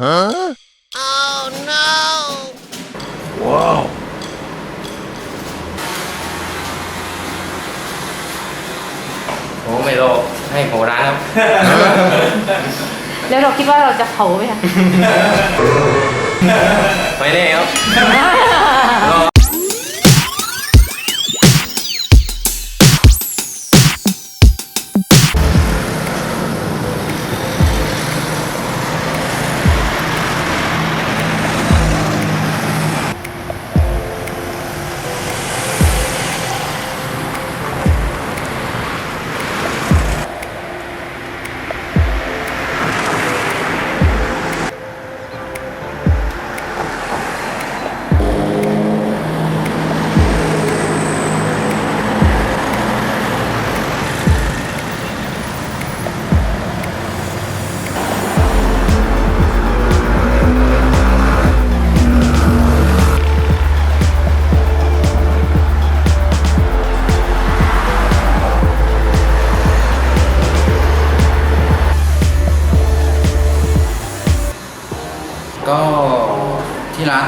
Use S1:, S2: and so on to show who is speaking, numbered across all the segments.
S1: โอ้ไม่รอให้โหร้านครับ
S2: แล้วเราคิดว่าเราจะเผาไหมคะ
S1: ไม่แน่ครับ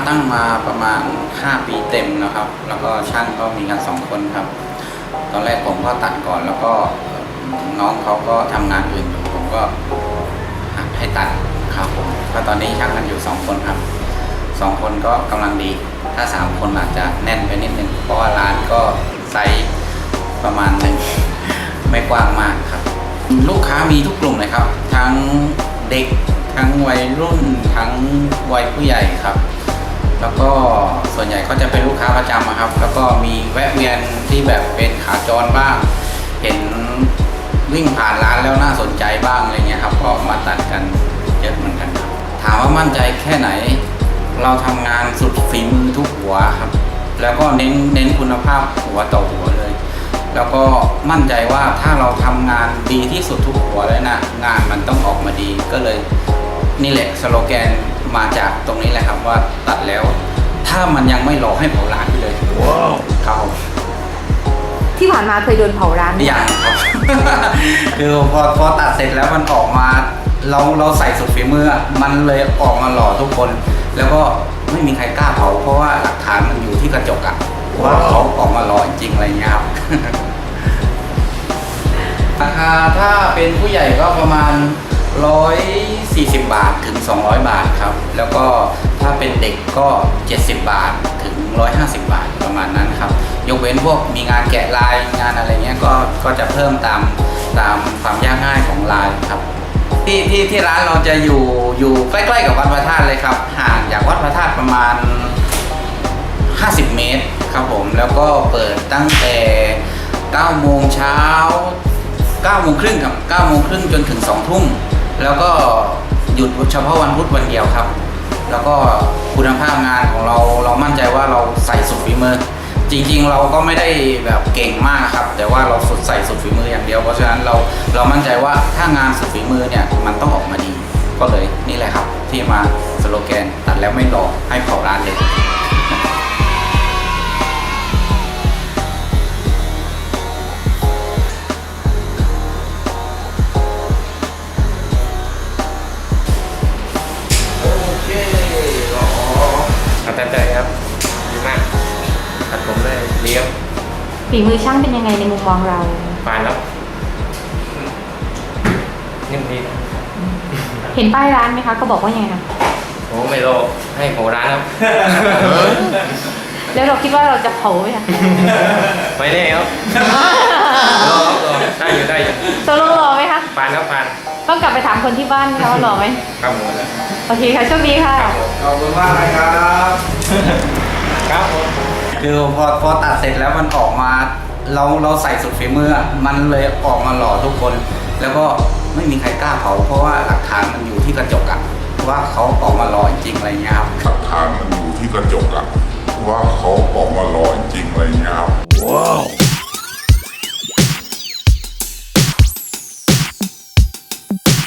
S3: ตั้งมาประมาณ 5 ปีเต็มนะครับ แล้วก็ช่างก็มีกันสองคนครับ ตอนแรกผมก็ตัดก่อนแล้วก็น้องเขาก็ทำงานอื่นอยู่ผมก็ให้ตัดครับผมก็ตอนนี้ช่างกันอยู่สองคนครับสองคนก็กำลังดี ถ้าสามคนอาจจะแน่นไปนิดนึงเพราะว่าร้านก็ไซส์ประมาณหนึ่งไม่กว้างมากครับ ลูกค้ามีทุกกลุ่มเลยครับ ทั้งเด็กทั้งวัยรุ่นทั้งวัยผู้ใหญ่ครับ แล้วก็ส่วนใหญ่ก็จะเป็นลูกค้าประจำอะครับ แล้วก็มีแวะเวียนที่แบบเป็นขาจรบ้าง เห็นวิ่งผ่านร้านแล้วน่าสนใจบ้างอะไรเงี้ยครับก็มาตัดกันเยอะเหมือนกันครับถามว่ามั่นใจแค่ไหน เราทำงานสุดฝีมือทุกหัวครับ แล้วก็เน้นเน้นคุณภาพหัวต่อหัวเลย แล้วก็มั่นใจว่าถ้าเราทำงานดีที่สุดทุกหัวเลยนะงานมันต้องออกมาดีก็เลย นี่แหละสโลแกนมาจากตรงนี้แหละครับว่าตัดแล้ว ถ้ามันยังไม่หลอกให้เผาร้านไปเลยว้าวครับผม
S2: ที่ผ่านมาเคยโดนเผาร้านไหม
S3: อย่างครับ คือพอพอตัดเสร็จแล้วมันออกมาเราเราใส่สุดฝีมืออะมันเลยออกมาหล่อทุกคน แล้วก็ไม่มีใครกล้าเผาเพราะว่าหลักฐานมันอยู่ที่กระจกอะว่าเขาออกมาหล่อจริงๆอะไรเงี้ยครับราคาถ้าเป็นผู้ใหญ่ก็ประมาณ 140 บาทถึง 200 บาทครับ แล้วก็ถ้าเป็นเด็กก็ 70 บาทถึง 150 บาทประมาณนั้นครับ ยกเว้นพวกมีงานแกะลายงานอะไรเงี้ยก็ก็จะเพิ่มตามตามความยากง่ายของลายครับ ที่ที่ที่ร้านเราจะอยู่อยู่ใกล้ๆกับวัดพระธาตุเลยครับ ห่างจากวัดพระธาตุประมาณ 50 เมตรครับผม แล้วก็เปิดตั้งแต่9โมงเช้า9โมงครึ่งครับ9โมงครึ่งจนถึง2ทุ่ม แล้วก็หยุดเฉพาะวันพุธวันเดียวครับ แล้วก็คุณภาพงานของเราเรามั่นใจว่าเราใส่สุดฝีมือ จริงๆ เราก็ไม่ได้แบบเก่งมากครับ แต่ว่าเราสุดใส่สุดฝีมืออย่างเดียว เพราะฉะนั้นเราเรามั่นใจว่าถ้างานสุดฝีมือเนี่ยมันต้องออกมาดี ก็เลยนี่แหละครับที่มาสโลแกนตัดแล้วไม่หลอกให้เผาร้านเลย
S1: เอาแต่ใจครับดีมากตัดผมได้เลี้ยว
S2: ฝีมือช่างเป็นยังไงในมุมมองเรา
S1: ปานแล้วนิ่มดี
S2: เห็นป้ายร้านไหมคะเขาบอกว่ายังไงคะ
S1: โอ้ไม่รอให้โหร้านครับ
S2: แล้วเราคิดว่าเราจะเผาไหมคะ
S1: ไม่แน่ครับรอครับรอได้อยู่ได้อยู่
S2: ตกลงรอไหมคะ
S1: ปานครับปาน
S2: ต้องกลับไปถามคนที่บ้านนะคะว่ารอไหม
S1: ครับผม
S2: โอเคค่ะโชคดีค่ะ
S1: ครับผม
S3: ขอบคุณมากนะครับ
S1: ครับผม
S3: คือพอพอตัดเสร็จแล้วมันออกมา เราเราใส่สุดฝีมืออะมันเลยออกมาหล่อทุกคน แล้วก็ไม่มีใครกล้าเผาเพราะว่าหลักฐานมันอยู่ที่กระจกอะว่าเขาออกมาหล่อจริงๆอะไรเงี้ยครับ
S4: หลักฐานมันอยู่ที่กระจกอะว่าเขาออก